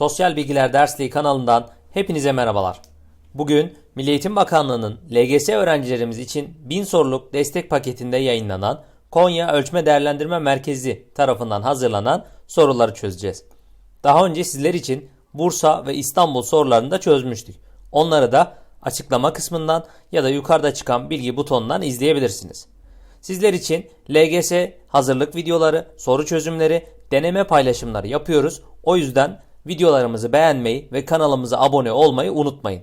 Sosyal Bilgiler Dersliği kanalından hepinize merhabalar. Bugün Milli Eğitim Bakanlığı'nın LGS öğrencilerimiz için 1000 soruluk destek paketinde yayınlanan Konya Ölçme Değerlendirme Merkezi tarafından hazırlanan soruları çözeceğiz. Daha önce sizler için Bursa ve İstanbul sorularını da çözmüştük. Onları da açıklama kısmından ya da yukarıda çıkan bilgi butonundan izleyebilirsiniz. Sizler için LGS hazırlık videoları, soru çözümleri, deneme paylaşımları yapıyoruz. O yüzden videolarımızı beğenmeyi ve kanalımıza abone olmayı unutmayın.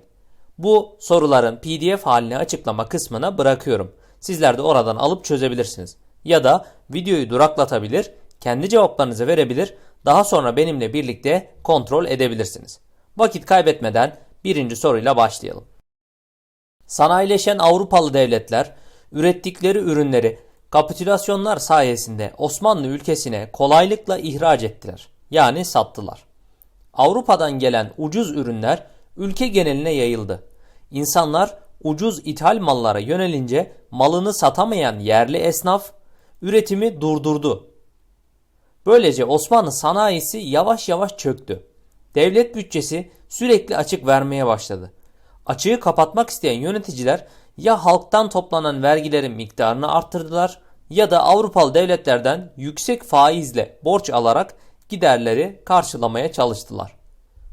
Bu soruların PDF halini açıklama kısmına bırakıyorum. Sizler de oradan alıp çözebilirsiniz. Ya da videoyu duraklatabilir, kendi cevaplarınızı verebilir, daha sonra benimle birlikte kontrol edebilirsiniz. Vakit kaybetmeden birinci soruyla başlayalım. Sanayileşen Avrupalı devletler ürettikleri ürünleri kapitülasyonlar sayesinde Osmanlı ülkesine kolaylıkla ihraç ettiler. Yani sattılar. Avrupa'dan gelen ucuz ürünler ülke geneline yayıldı. İnsanlar ucuz ithal mallara yönelince malını satamayan yerli esnaf üretimi durdurdu. Böylece Osmanlı sanayisi yavaş yavaş çöktü. Devlet bütçesi sürekli açık vermeye başladı. Açığı kapatmak isteyen yöneticiler ya halktan toplanan vergilerin miktarını arttırdılar ya da Avrupalı devletlerden yüksek faizle borç alarak giderleri karşılamaya çalıştılar.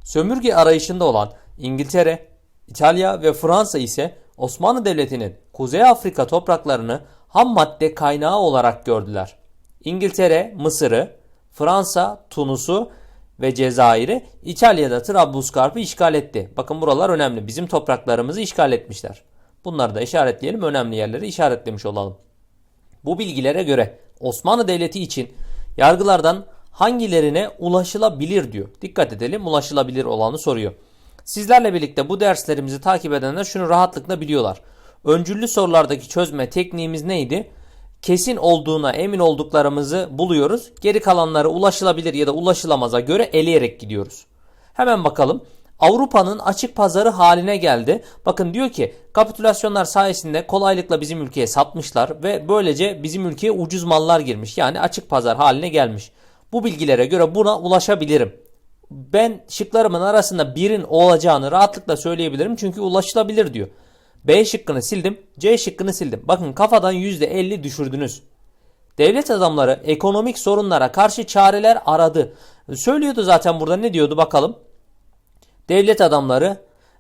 Sömürge arayışında olan İngiltere, İtalya ve Fransa ise Osmanlı Devleti'nin Kuzey Afrika topraklarını ham madde kaynağı olarak gördüler. İngiltere Mısır'ı, Fransa Tunus'u ve Cezayir'i, İtalya'da Trablusgarp'ı işgal etti. Bakın buralar önemli. Bizim topraklarımızı işgal etmişler. Bunları da işaretleyelim. Önemli yerleri işaretlemiş olalım. Bu bilgilere göre Osmanlı Devleti için yargılardan hangilerine ulaşılabilir diyor. Dikkat edelim ulaşılabilir olanı soruyor. Sizlerle birlikte bu derslerimizi takip edenler şunu rahatlıkla biliyorlar. Öncüllü sorulardaki çözme tekniğimiz neydi? Kesin olduğuna emin olduklarımızı buluyoruz. Geri kalanları ulaşılabilir ya da ulaşılamaza göre eleyerek gidiyoruz. Hemen bakalım. Avrupa'nın açık pazarı haline geldi. Bakın diyor ki kapitülasyonlar sayesinde kolaylıkla bizim ülkeye satmışlar ve böylece bizim ülkeye ucuz mallar girmiş. Yani açık pazar haline gelmiş. Bu bilgilere göre buna ulaşabilirim. Ben şıklarımın arasında birin olacağını rahatlıkla söyleyebilirim çünkü ulaşılabilir diyor. B şıkkını sildim, C şıkkını sildim. Bakın kafadan %50 düşürdünüz. Devlet adamları ekonomik sorunlara karşı çareler aradı. Söylüyordu zaten burada ne diyordu bakalım. Devlet adamları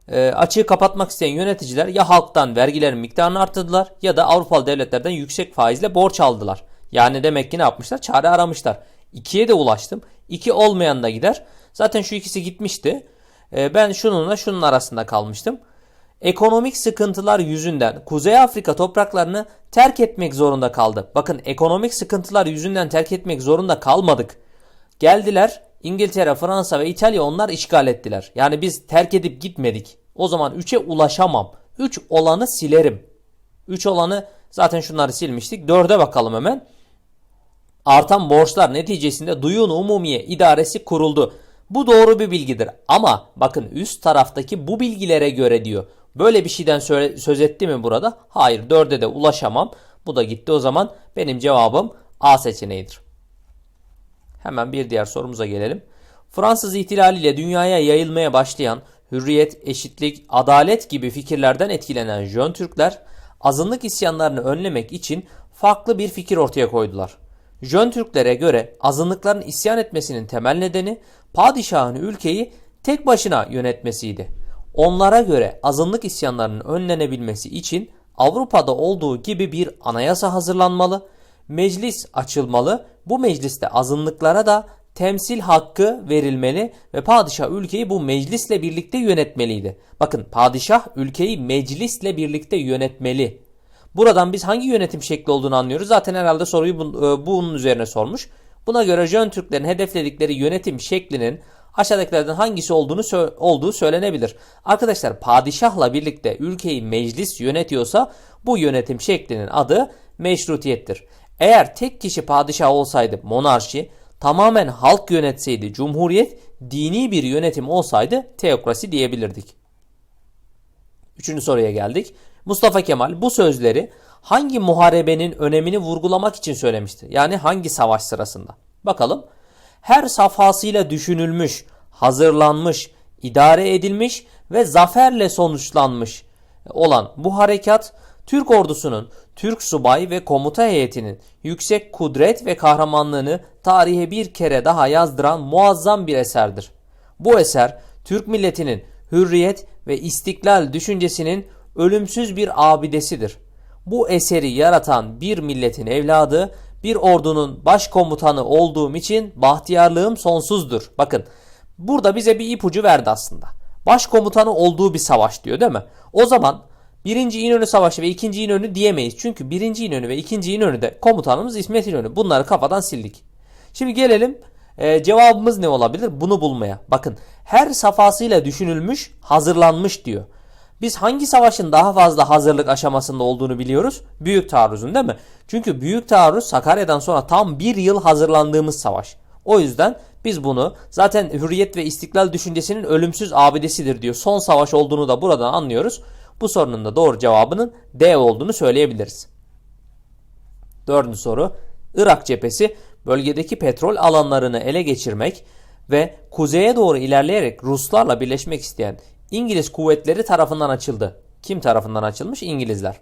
e, açığı kapatmak isteyen yöneticiler ya halktan vergilerin miktarını arttırdılar ya da Avrupalı devletlerden yüksek faizle borç aldılar. Yani demek ki ne yapmışlar? Çare aramışlar. İkiye de ulaştım. İki olmayan da gider. Zaten şu ikisi gitmişti. E, ben şununla şunun arasında kalmıştım. Ekonomik sıkıntılar yüzünden Kuzey Afrika topraklarını terk etmek zorunda kaldı. Bakın ekonomik sıkıntılar yüzünden terk etmek zorunda kalmadık. Geldiler İngiltere, Fransa ve İtalya onlar işgal ettiler. Yani biz terk edip gitmedik. O zaman 3'e ulaşamam. 3 olanı silerim. 3 olanı zaten şunları silmiştik. 4'e bakalım hemen. Artan borçlar neticesinde Duyun Umumiye İdaresi kuruldu. Bu doğru bir bilgidir ama bakın üst taraftaki bu bilgilere göre diyor. Böyle bir şeyden söz etti mi burada? Hayır 4'e de ulaşamam. Bu da gitti o zaman benim cevabım A seçeneğidir. Hemen bir diğer sorumuza gelelim. Fransız ihtilaliyle dünyaya yayılmaya başlayan hürriyet, eşitlik, adalet gibi fikirlerden etkilenen Jön Türkler azınlık isyanlarını önlemek için farklı bir fikir ortaya koydular. Jön Türklere göre azınlıkların isyan etmesinin temel nedeni padişahın ülkeyi tek başına yönetmesiydi. Onlara göre azınlık isyanlarının önlenebilmesi için Avrupa'da olduğu gibi bir anayasa hazırlanmalı, meclis açılmalı, bu mecliste azınlıklara da temsil hakkı verilmeli ve padişah ülkeyi bu meclisle birlikte yönetmeliydi. Bakın padişah ülkeyi meclisle birlikte yönetmeli. Buradan biz hangi yönetim şekli olduğunu anlıyoruz. Zaten herhalde soruyu bunun üzerine sormuş. Buna göre Jön Türklerin hedefledikleri yönetim şeklinin aşağıdakilerden hangisi olduğunu olduğu söylenebilir. Arkadaşlar padişahla birlikte ülkeyi meclis yönetiyorsa bu yönetim şeklinin adı meşrutiyettir. Eğer tek kişi padişah olsaydı monarşi, tamamen halk yönetseydi cumhuriyet, dini bir yönetim olsaydı teokrasi diyebilirdik. Üçüncü soruya geldik. Mustafa Kemal bu sözleri hangi muharebenin önemini vurgulamak için söylemişti? Yani hangi savaş sırasında? Bakalım. Her safhasıyla düşünülmüş, hazırlanmış, idare edilmiş ve zaferle sonuçlanmış olan bu harekat Türk ordusunun, Türk subay ve komuta heyetinin yüksek kudret ve kahramanlığını tarihe bir kere daha yazdıran muazzam bir eserdir. Bu eser Türk milletinin hürriyet ve istiklal düşüncesinin ölümsüz bir abidesidir. Bu eseri yaratan bir milletin evladı, bir ordunun başkomutanı olduğum için bahtiyarlığım sonsuzdur. Bakın burada bize bir ipucu verdi aslında. Başkomutanı olduğu bir savaş diyor değil mi? O zaman birinci İnönü Savaşı ve ikinci İnönü diyemeyiz. Çünkü birinci İnönü ve ikinci İnönü'de komutanımız İsmet İnönü. Bunları kafadan sildik. Şimdi gelelim e, cevabımız ne olabilir? Bunu bulmaya. Bakın her safhasıyla düşünülmüş, hazırlanmış diyor. Biz hangi savaşın daha fazla hazırlık aşamasında olduğunu biliyoruz? Büyük taarruzun değil mi? Çünkü Büyük taarruz Sakarya'dan sonra tam bir yıl hazırlandığımız savaş. O yüzden biz bunu zaten hürriyet ve istiklal düşüncesinin ölümsüz abidesidir diyor. Son savaş olduğunu da buradan anlıyoruz. Bu sorunun da doğru cevabının D olduğunu söyleyebiliriz. Dördüncü soru. Irak cephesi bölgedeki petrol alanlarını ele geçirmek ve kuzeye doğru ilerleyerek Ruslarla birleşmek isteyen İngiliz kuvvetleri tarafından açıldı. Kim tarafından açılmış? İngilizler.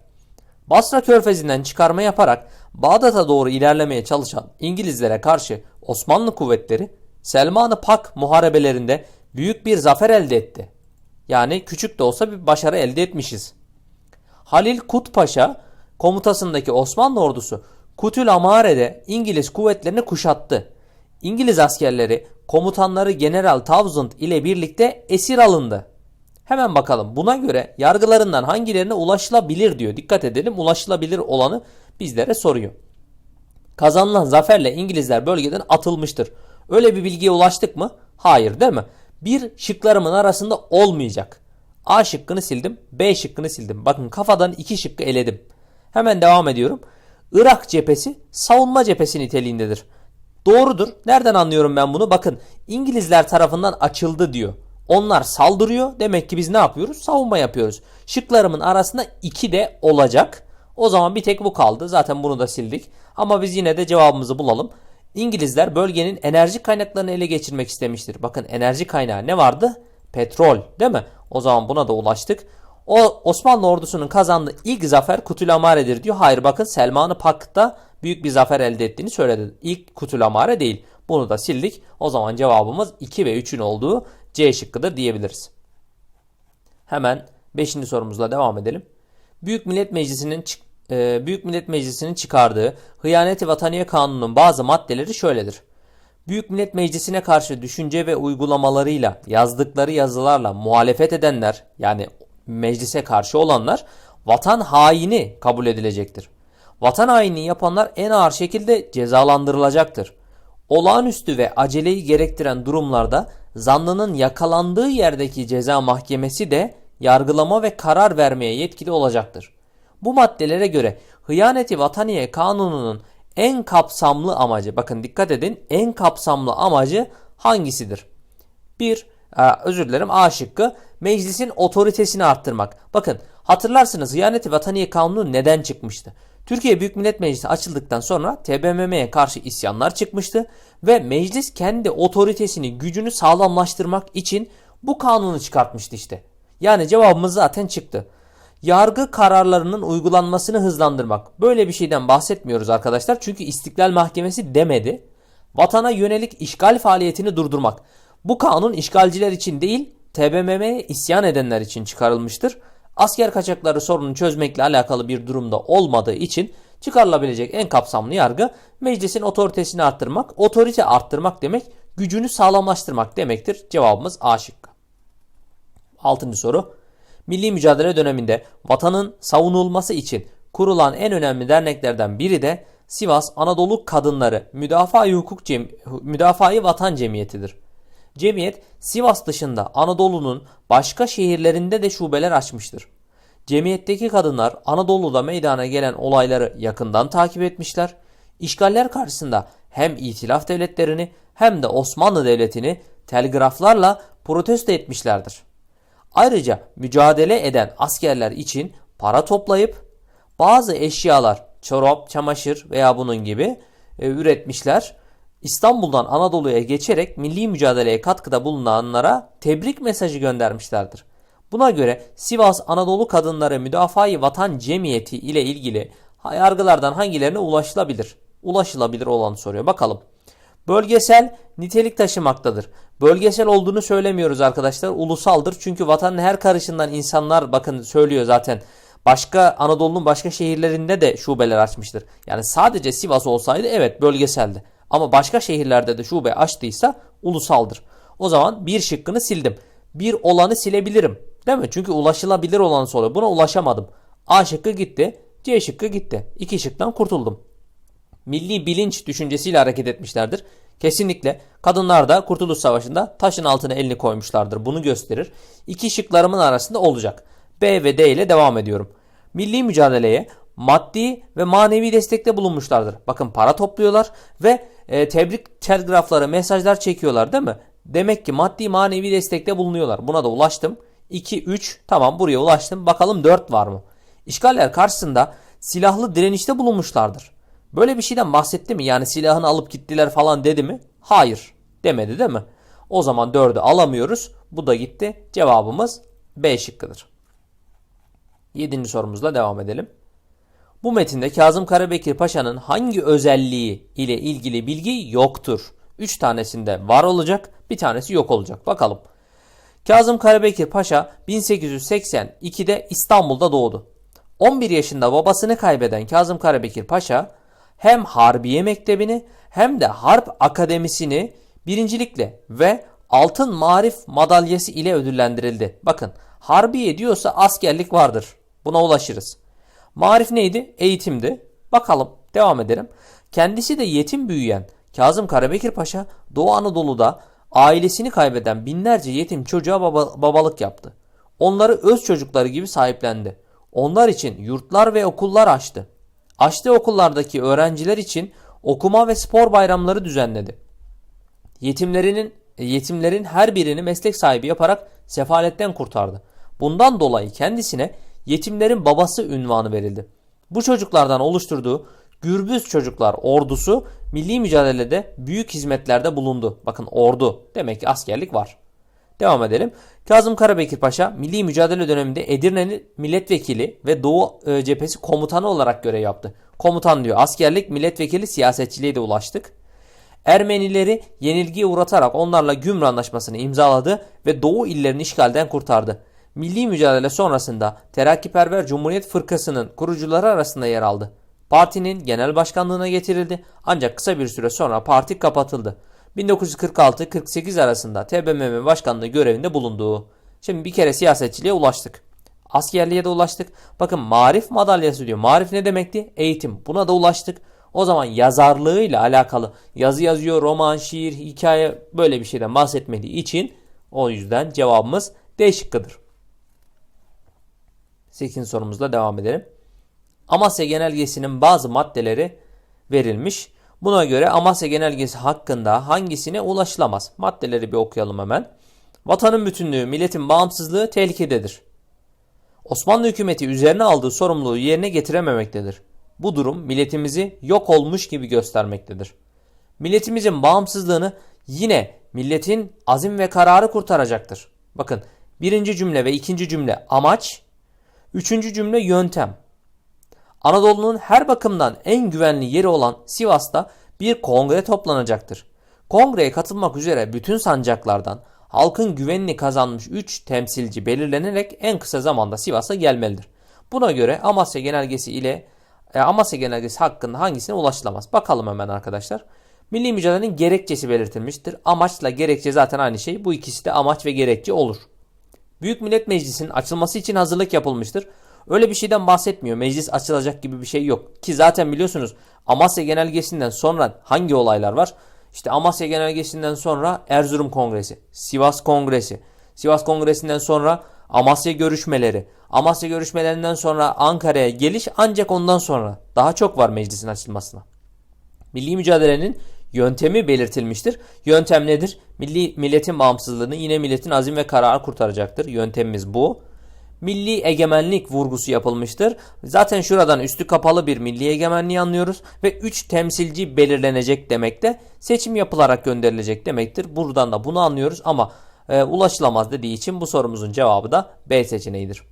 Basra körfezinden çıkarma yaparak Bağdat'a doğru ilerlemeye çalışan İngilizlere karşı Osmanlı kuvvetleri Selman-ı Pak muharebelerinde büyük bir zafer elde etti. Yani küçük de olsa bir başarı elde etmişiz. Halil Kut Paşa komutasındaki Osmanlı ordusu Kutül Amare'de İngiliz kuvvetlerini kuşattı. İngiliz askerleri komutanları General Townsend ile birlikte esir alındı. Hemen bakalım buna göre yargılarından hangilerine ulaşılabilir diyor. Dikkat edelim ulaşılabilir olanı bizlere soruyor. Kazanılan zaferle İngilizler bölgeden atılmıştır. Öyle bir bilgiye ulaştık mı? Hayır değil mi? Bir şıklarımın arasında olmayacak. A şıkkını sildim, B şıkkını sildim. Bakın kafadan iki şıkkı eledim. Hemen devam ediyorum. Irak cephesi savunma cephesi niteliğindedir. Doğrudur. Nereden anlıyorum ben bunu? Bakın İngilizler tarafından açıldı diyor. Onlar saldırıyor. Demek ki biz ne yapıyoruz? Savunma yapıyoruz. Şıklarımın arasında iki de olacak. O zaman bir tek bu kaldı. Zaten bunu da sildik. Ama biz yine de cevabımızı bulalım. İngilizler bölgenin enerji kaynaklarını ele geçirmek istemiştir. Bakın enerji kaynağı ne vardı? Petrol değil mi? O zaman buna da ulaştık. O Osmanlı ordusunun kazandığı ilk zafer Kutulamare'dir diyor. Hayır bakın Selman-ı Pak'ta büyük bir zafer elde ettiğini söyledi. İlk Kutulamare değil. Bunu da sildik. O zaman cevabımız 2 ve 3'ün olduğu C şıkkıdır diyebiliriz. Hemen 5. sorumuzla devam edelim. Büyük Millet Meclisi'nin e, Büyük Millet Meclisi'nin çıkardığı Hıyaneti Vataniye Kanunu'nun bazı maddeleri şöyledir. Büyük Millet Meclisi'ne karşı düşünce ve uygulamalarıyla, yazdıkları yazılarla muhalefet edenler, yani meclise karşı olanlar vatan haini kabul edilecektir. Vatan haini yapanlar en ağır şekilde cezalandırılacaktır. Olağanüstü ve aceleyi gerektiren durumlarda zanlının yakalandığı yerdeki ceza mahkemesi de yargılama ve karar vermeye yetkili olacaktır. Bu maddelere göre hıyaneti vataniye kanununun en kapsamlı amacı bakın dikkat edin en kapsamlı amacı hangisidir? 1. Özür dilerim A şıkkı meclisin otoritesini arttırmak. Bakın hatırlarsınız hıyaneti vataniye kanunu neden çıkmıştı? Türkiye Büyük Millet Meclisi açıldıktan sonra TBMM'ye karşı isyanlar çıkmıştı ve meclis kendi otoritesini, gücünü sağlamlaştırmak için bu kanunu çıkartmıştı işte. Yani cevabımız zaten çıktı. Yargı kararlarının uygulanmasını hızlandırmak. Böyle bir şeyden bahsetmiyoruz arkadaşlar. Çünkü İstiklal Mahkemesi demedi. Vatana yönelik işgal faaliyetini durdurmak. Bu kanun işgalciler için değil, TBMM'ye isyan edenler için çıkarılmıştır asker kaçakları sorununu çözmekle alakalı bir durumda olmadığı için çıkarılabilecek en kapsamlı yargı meclisin otoritesini arttırmak, otorite arttırmak demek gücünü sağlamlaştırmak demektir. Cevabımız A şıkkı. Altıncı soru. Milli mücadele döneminde vatanın savunulması için kurulan en önemli derneklerden biri de Sivas Anadolu Kadınları Müdafaa Hukuk Cem Müdafaa Vatan Cemiyeti'dir. Cemiyet Sivas dışında Anadolu'nun başka şehirlerinde de şubeler açmıştır. Cemiyetteki kadınlar Anadolu'da meydana gelen olayları yakından takip etmişler. İşgaller karşısında hem itilaf devletlerini hem de Osmanlı Devleti'ni telgraflarla protesto etmişlerdir. Ayrıca mücadele eden askerler için para toplayıp bazı eşyalar, çorap, çamaşır veya bunun gibi e, üretmişler İstanbul'dan Anadolu'ya geçerek milli mücadeleye katkıda bulunanlara tebrik mesajı göndermişlerdir. Buna göre Sivas Anadolu Kadınları Müdafaa-i Vatan Cemiyeti ile ilgili yargılardan hangilerine ulaşılabilir? Ulaşılabilir olanı soruyor. Bakalım. Bölgesel nitelik taşımaktadır. Bölgesel olduğunu söylemiyoruz arkadaşlar. Ulusaldır. Çünkü vatanın her karışından insanlar bakın söylüyor zaten. Başka Anadolu'nun başka şehirlerinde de şubeler açmıştır. Yani sadece Sivas olsaydı evet bölgeseldi. Ama başka şehirlerde de şube açtıysa ulusaldır. O zaman bir şıkkını sildim. Bir olanı silebilirim. Değil mi? Çünkü ulaşılabilir olanı soruyor. Buna ulaşamadım. A şıkkı gitti. C şıkkı gitti. İki şıktan kurtuldum milli bilinç düşüncesiyle hareket etmişlerdir. Kesinlikle kadınlar da Kurtuluş Savaşı'nda taşın altına elini koymuşlardır. Bunu gösterir. İki şıklarımın arasında olacak. B ve D ile devam ediyorum. Milli mücadeleye maddi ve manevi destekte bulunmuşlardır. Bakın para topluyorlar ve e, tebrik telgrafları, mesajlar çekiyorlar değil mi? Demek ki maddi manevi destekte bulunuyorlar. Buna da ulaştım. 2, 3 tamam buraya ulaştım. Bakalım 4 var mı? İşgaller karşısında silahlı direnişte bulunmuşlardır. Böyle bir şeyden bahsetti mi? Yani silahını alıp gittiler falan dedi mi? Hayır. Demedi değil mi? O zaman 4'ü alamıyoruz. Bu da gitti. Cevabımız B şıkkıdır. 7. sorumuzla devam edelim. Bu metinde Kazım Karabekir Paşa'nın hangi özelliği ile ilgili bilgi yoktur? 3 tanesinde var olacak, bir tanesi yok olacak. Bakalım. Kazım Karabekir Paşa 1882'de İstanbul'da doğdu. 11 yaşında babasını kaybeden Kazım Karabekir Paşa hem Harbiye Mektebi'ni hem de Harp Akademisi'ni birincilikle ve altın marif madalyası ile ödüllendirildi. Bakın Harbiye diyorsa askerlik vardır. Buna ulaşırız. Marif neydi? Eğitimdi. Bakalım devam edelim. Kendisi de yetim büyüyen Kazım Karabekir Paşa Doğu Anadolu'da ailesini kaybeden binlerce yetim çocuğa baba, babalık yaptı. Onları öz çocukları gibi sahiplendi. Onlar için yurtlar ve okullar açtı. Açtığı okullardaki öğrenciler için okuma ve spor bayramları düzenledi. Yetimlerinin yetimlerin her birini meslek sahibi yaparak sefaletten kurtardı. Bundan dolayı kendisine yetimlerin babası ünvanı verildi. Bu çocuklardan oluşturduğu Gürbüz Çocuklar Ordusu milli mücadelede büyük hizmetlerde bulundu. Bakın ordu demek ki askerlik var. Devam edelim. Kazım Karabekir Paşa milli mücadele döneminde Edirne'nin milletvekili ve Doğu e, cephesi komutanı olarak görev yaptı. Komutan diyor askerlik, milletvekili, siyasetçiliğe de ulaştık. Ermenileri yenilgiye uğratarak onlarla Gümrü Anlaşması'nı imzaladı ve Doğu illerini işgalden kurtardı. Milli mücadele sonrasında Terakkiperver Cumhuriyet Fırkası'nın kurucuları arasında yer aldı. Partinin genel başkanlığına getirildi ancak kısa bir süre sonra parti kapatıldı. 1946-48 arasında TBMM başkanlığı görevinde bulunduğu. Şimdi bir kere siyasetçiliğe ulaştık. Askerliğe de ulaştık. Bakın marif madalyası diyor. Marif ne demekti? Eğitim. Buna da ulaştık. O zaman yazarlığıyla alakalı yazı yazıyor, roman, şiir, hikaye böyle bir şeyden bahsetmediği için o yüzden cevabımız D şıkkıdır. 8. sorumuzla devam edelim. Amasya Genelgesi'nin bazı maddeleri verilmiş. Buna göre Amasya Genelgesi hakkında hangisine ulaşılamaz? Maddeleri bir okuyalım hemen. Vatanın bütünlüğü, milletin bağımsızlığı tehlikededir. Osmanlı hükümeti üzerine aldığı sorumluluğu yerine getirememektedir. Bu durum milletimizi yok olmuş gibi göstermektedir. Milletimizin bağımsızlığını yine milletin azim ve kararı kurtaracaktır. Bakın birinci cümle ve ikinci cümle amaç, üçüncü cümle yöntem. Anadolu'nun her bakımdan en güvenli yeri olan Sivas'ta bir kongre toplanacaktır. Kongreye katılmak üzere bütün sancaklardan halkın güvenini kazanmış 3 temsilci belirlenerek en kısa zamanda Sivas'a gelmelidir. Buna göre Amasya Genelgesi ile e, Amasya Genelgesi hakkında hangisine ulaşılamaz? Bakalım hemen arkadaşlar. Milli mücadelenin gerekçesi belirtilmiştir. Amaçla gerekçe zaten aynı şey. Bu ikisi de amaç ve gerekçe olur. Büyük Millet Meclisi'nin açılması için hazırlık yapılmıştır. Öyle bir şeyden bahsetmiyor. Meclis açılacak gibi bir şey yok. Ki zaten biliyorsunuz Amasya Genelgesi'nden sonra hangi olaylar var? İşte Amasya Genelgesi'nden sonra Erzurum Kongresi, Sivas Kongresi, Sivas Kongresi'nden sonra Amasya görüşmeleri, Amasya görüşmelerinden sonra Ankara'ya geliş ancak ondan sonra daha çok var meclisin açılmasına. Milli mücadelenin yöntemi belirtilmiştir. Yöntem nedir? Milli milletin bağımsızlığını yine milletin azim ve kararı kurtaracaktır. Yöntemimiz bu. milli egemenlik vurgusu yapılmıştır. Zaten şuradan üstü kapalı bir milli egemenliği anlıyoruz ve 3 temsilci belirlenecek demekte. Seçim yapılarak gönderilecek demektir. Buradan da bunu anlıyoruz ama e, ulaşılamaz dediği için bu sorumuzun cevabı da B seçeneğidir.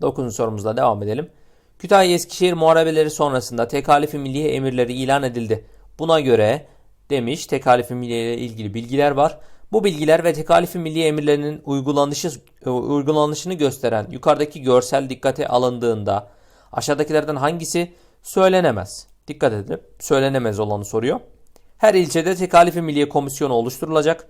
9. sorumuzla devam edelim. Kütahya Eskişehir muharebeleri sonrasında tekalifi milliye emirleri ilan edildi. Buna göre demiş tekalifi milliye ile ilgili bilgiler var. Bu bilgiler ve tekalifi milliye emirlerinin uygulanışı, e, uygulanışını gösteren yukarıdaki görsel dikkate alındığında aşağıdakilerden hangisi söylenemez? Dikkat edin söylenemez olanı soruyor. Her ilçede tekalifi milliye komisyonu oluşturulacak.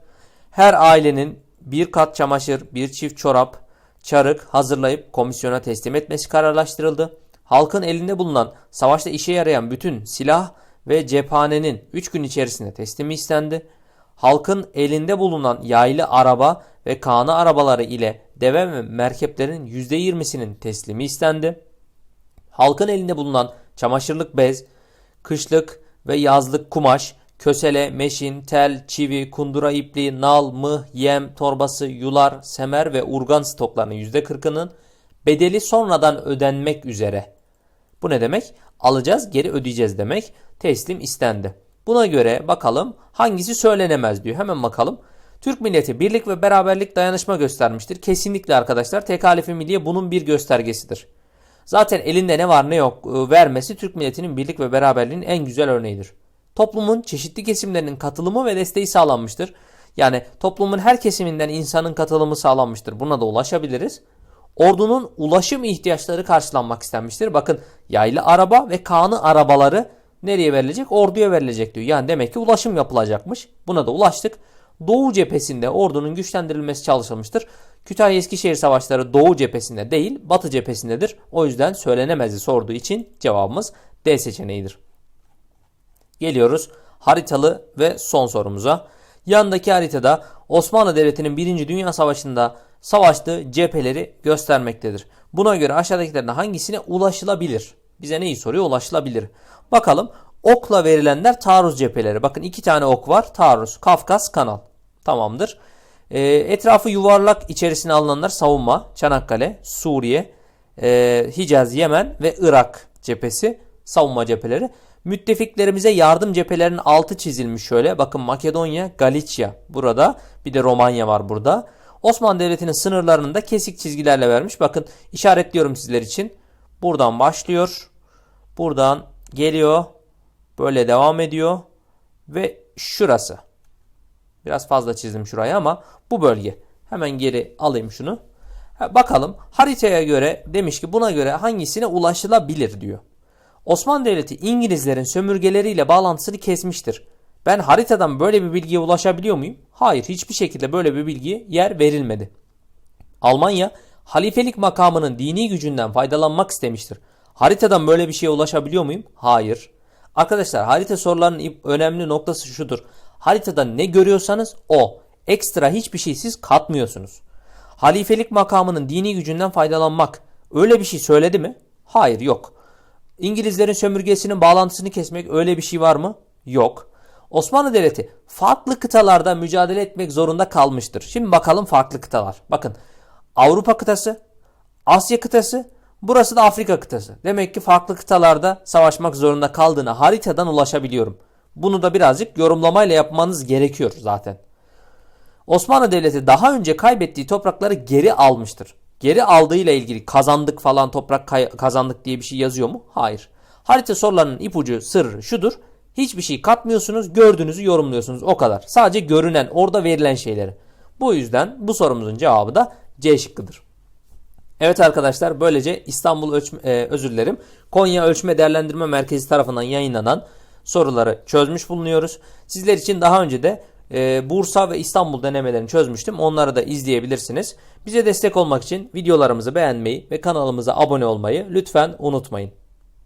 Her ailenin bir kat çamaşır, bir çift çorap, çarık hazırlayıp komisyona teslim etmesi kararlaştırıldı. Halkın elinde bulunan savaşta işe yarayan bütün silah ve cephanenin 3 gün içerisinde teslimi istendi. Halkın elinde bulunan yaylı araba ve kanı arabaları ile deve ve merkeplerin %20'sinin teslimi istendi. Halkın elinde bulunan çamaşırlık bez, kışlık ve yazlık kumaş, kösele, meşin, tel, çivi, kundura ipliği, nal, mıh, yem, torbası, yular, semer ve urgan stoklarının %40'ının bedeli sonradan ödenmek üzere. Bu ne demek? Alacağız, geri ödeyeceğiz demek. Teslim istendi. Buna göre bakalım hangisi söylenemez diyor. Hemen bakalım. Türk milleti birlik ve beraberlik dayanışma göstermiştir. Kesinlikle arkadaşlar tekalifi milliye bunun bir göstergesidir. Zaten elinde ne var ne yok e, vermesi Türk milletinin birlik ve beraberliğinin en güzel örneğidir. Toplumun çeşitli kesimlerinin katılımı ve desteği sağlanmıştır. Yani toplumun her kesiminden insanın katılımı sağlanmıştır. Buna da ulaşabiliriz. Ordunun ulaşım ihtiyaçları karşılanmak istenmiştir. Bakın yaylı araba ve kanı arabaları nereye verilecek? Orduya verilecek diyor. Yani demek ki ulaşım yapılacakmış. Buna da ulaştık. Doğu cephesinde ordunun güçlendirilmesi çalışılmıştır. Kütahya Eskişehir savaşları Doğu cephesinde değil Batı cephesindedir. O yüzden söylenemezi sorduğu için cevabımız D seçeneğidir. Geliyoruz haritalı ve son sorumuza. Yandaki haritada Osmanlı Devleti'nin 1. Dünya Savaşı'nda savaştığı cepheleri göstermektedir. Buna göre aşağıdakilerden hangisine ulaşılabilir? Bize neyi soruyor? Ulaşılabilir. Bakalım okla verilenler taarruz cepheleri. Bakın iki tane ok var. Taarruz, Kafkas, Kanal. Tamamdır. E, etrafı yuvarlak içerisine alınanlar savunma. Çanakkale, Suriye, e, Hicaz, Yemen ve Irak cephesi. Savunma cepheleri. Müttefiklerimize yardım cephelerinin altı çizilmiş şöyle. Bakın Makedonya, Galicia burada. Bir de Romanya var burada. Osmanlı Devleti'nin sınırlarını da kesik çizgilerle vermiş. Bakın işaretliyorum sizler için. Buradan başlıyor. Buradan geliyor. Böyle devam ediyor. Ve şurası. Biraz fazla çizdim şurayı ama bu bölge. Hemen geri alayım şunu. bakalım haritaya göre demiş ki buna göre hangisine ulaşılabilir diyor. Osmanlı Devleti İngilizlerin sömürgeleriyle bağlantısını kesmiştir. Ben haritadan böyle bir bilgiye ulaşabiliyor muyum? Hayır, hiçbir şekilde böyle bir bilgiye yer verilmedi. Almanya halifelik makamının dini gücünden faydalanmak istemiştir. Haritadan böyle bir şeye ulaşabiliyor muyum? Hayır. Arkadaşlar harita sorularının önemli noktası şudur. Haritada ne görüyorsanız o. Ekstra hiçbir şey siz katmıyorsunuz. Halifelik makamının dini gücünden faydalanmak. Öyle bir şey söyledi mi? Hayır yok. İngilizlerin sömürgesinin bağlantısını kesmek öyle bir şey var mı? Yok. Osmanlı Devleti farklı kıtalarda mücadele etmek zorunda kalmıştır. Şimdi bakalım farklı kıtalar. Bakın Avrupa kıtası, Asya kıtası, burası da Afrika kıtası. Demek ki farklı kıtalarda savaşmak zorunda kaldığına haritadan ulaşabiliyorum. Bunu da birazcık yorumlamayla yapmanız gerekiyor zaten. Osmanlı Devleti daha önce kaybettiği toprakları geri almıştır. Geri aldığıyla ilgili kazandık falan toprak kazandık diye bir şey yazıyor mu? Hayır. Harita sorularının ipucu sırrı şudur. Hiçbir şey katmıyorsunuz, gördüğünüzü yorumluyorsunuz. O kadar. Sadece görünen, orada verilen şeyleri. Bu yüzden bu sorumuzun cevabı da C şıkkıdır. Evet arkadaşlar böylece İstanbul Ölçme, e, özür dilerim. Konya Ölçme Değerlendirme Merkezi tarafından yayınlanan soruları çözmüş bulunuyoruz. Sizler için daha önce de e, Bursa ve İstanbul denemelerini çözmüştüm. Onları da izleyebilirsiniz. Bize destek olmak için videolarımızı beğenmeyi ve kanalımıza abone olmayı lütfen unutmayın.